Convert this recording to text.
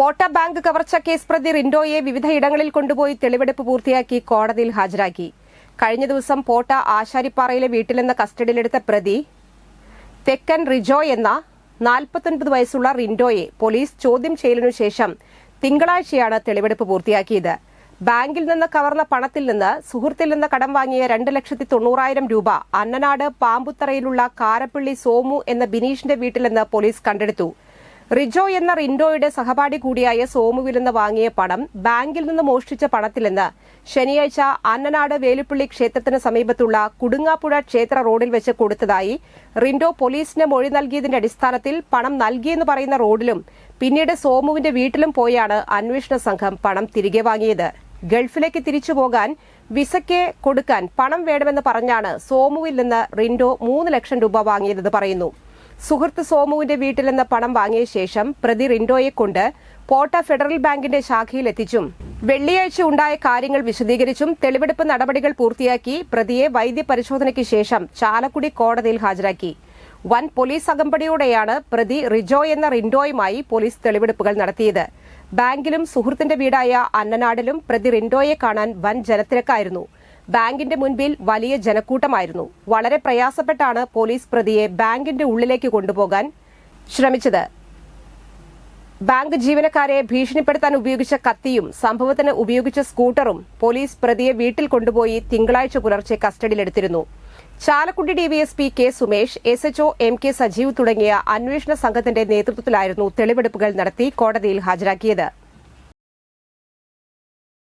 പോട്ട bank കവർച്ച case പ്രതി റിൻഡോയെ വിവിധയിടങ്ങളിൽ കൊണ്ടുപോയി തെളിവെടുപ്പ് പൂർത്തിയാക്കി കോടതിയിൽ ഹാജരാക്കി. കഴിഞ്ഞ ദിവസം പോട്ട ആശാരിപ്പാറയിലെ വീട്ടിൽ നിന്ന് കസ്റ്റഡിയിലെടുത്ത പ്രതി തെക്കൻ റിജോ എന്ന നാൽപ്പത്തൊൻപത് വയസ്സുള്ള റിൻഡോയെ പോലീസ് ചോദ്യം ചെയ്യലിനു ശേഷം തിങ്കളാഴ്ചയാണ് തെളിവെടുപ്പ് പൂർത്തിയാക്കിയത്. ബാങ്കിൽ നിന്ന് കവർന്ന പണത്തിൽ നിന്ന് സുഹൃത്തിൽ നിന്ന് കടം വാങ്ങിയ രണ്ട് ലക്ഷത്തി തൊണ്ണൂറായിരം രൂപ അന്നനാട് പാമ്പുത്തറയിലുള്ള കാരപ്പള്ളി സോമു എന്ന ബിനീഷിന്റെ വീട്ടിൽ നിന്ന് പോലീസ് കണ്ടെടുത്തു. റിജോ എന്ന റിൻഡോയുടെ സഹപാഠി കൂടിയായ സോമുവിൽ നിന്ന് വാങ്ങിയ പണം ബാങ്കിൽ നിന്ന് മോഷ്ടിച്ച പണത്തിലെന്ന് ശനിയാഴ്ച അന്നനാട് വേലുപ്പള്ളി ക്ഷേത്രത്തിന് സമീപത്തുള്ള കുടുങ്ങാപ്പുഴ ക്ഷേത്ര റോഡിൽ വെച്ച് കൊടുത്തതായി റിൻഡോ പോലീസിന് മൊഴി നൽകിയതിന്റെ അടിസ്ഥാനത്തിൽ പണം നൽകിയെന്ന് പറയുന്ന റോഡിലും പിന്നീട് സോമുവിന്റെ വീട്ടിലും പോയാണ് അന്വേഷണ സംഘം പണം തിരികെ വാങ്ങിയത്. ഗൾഫിലേക്ക് തിരിച്ചുപോകാൻ വിസയ്ക്ക് കൊടുക്കാൻ പണം വേണമെന്ന് പറഞ്ഞാണ് സോമുവിൽ നിന്ന് റിൻഡോ മൂന്ന് ലക്ഷം രൂപ വാങ്ങിയതെന്ന് പറയുന്നു. സുഹൃത്ത് സോമുവിന്റെ വീട്ടിൽ നിന്ന് പണം വാങ്ങിയ ശേഷം പ്രതി റിൻഡോയെ കൊണ്ട് പോട്ട ഫെഡറൽ ബാങ്കിന്റെ ശാഖയിൽ എത്തിച്ചും വെള്ളിയാഴ്ച ഉണ്ടായ കാര്യങ്ങൾ വിശദീകരിച്ചും തെളിവെടുപ്പ് നടപടികൾ പൂർത്തിയാക്കി പ്രതിയെ വൈദ്യപരിശോധനയ്ക്ക് ശേഷം ചാലക്കുടി കോടതിയിൽ ഹാജരാക്കി. വൻ പോലീസ് അകമ്പടിയോടെയാണ് പ്രതി റിജോ എന്ന റിൻഡോയുമായി പോലീസ് തെളിവെടുപ്പുകൾ നടത്തിയത്. ബാങ്കിലും സുഹൃത്തിന്റെ വീടായ അന്നനാടിലും പ്രതി റിൻഡോയെ കാണാൻ വൻ ജനത്തിരക്കായിരുന്നു. ബാങ്കിന്റെ മുൻപിൽ വലിയ ജനക്കൂട്ടമായിരുന്നു. വളരെ പ്രയാസപ്പെട്ടാണ് പോലീസ് പ്രതിയെ ബാങ്കിന്റെ ഉള്ളിലേക്ക് കൊണ്ടുപോകാൻ ശ്രമിച്ചത്. ബാങ്ക് ജീവനക്കാരെ ഭീഷണിപ്പെടുത്താൻ ഉപയോഗിച്ച കത്തിയും സംഭവത്തിന് ഉപയോഗിച്ച സ്കൂട്ടറും പോലീസ് പ്രതിയെ വീട്ടിൽ കൊണ്ടുപോയി തിങ്കളാഴ്ച പുലർച്ചെ കസ്റ്റഡിയിലെടുത്തിരുന്നു. Chalakudy DYSP K Sumesh S HO M K Sajeev തുടങ്ങിയ അന്വേഷണ സംഘത്തിന്റെ നേതൃത്വത്തിലായിരുന്നു തെളിവെടുപ്പുകൾ നടത്തി കോടതിയിൽ ഹാജരാക്കിയത്.